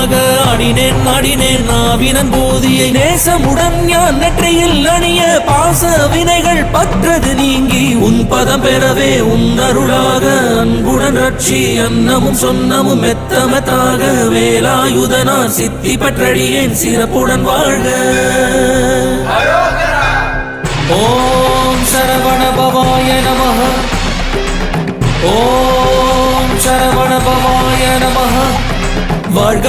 பரவசமாக ஆடினேன் ஆடினேன் நாவினன் போதியை நேசமுடன் ஞான் நெற்றையில் அணிய பாச வினைகள் பற்றது நீங்கி உன் பதம் பெறவே உன் அருளாக. அன்புடன் ரட்சி அன்னமும் சொன்னமும் மெத்தமத்தாக. வேலாயுதனா சித்தி பற்றடியேன் சிறப்புடன் வாழ்க. ஓம் சரவண பவாய நமः ஓம் சரவண பவாய நமः வாழ்க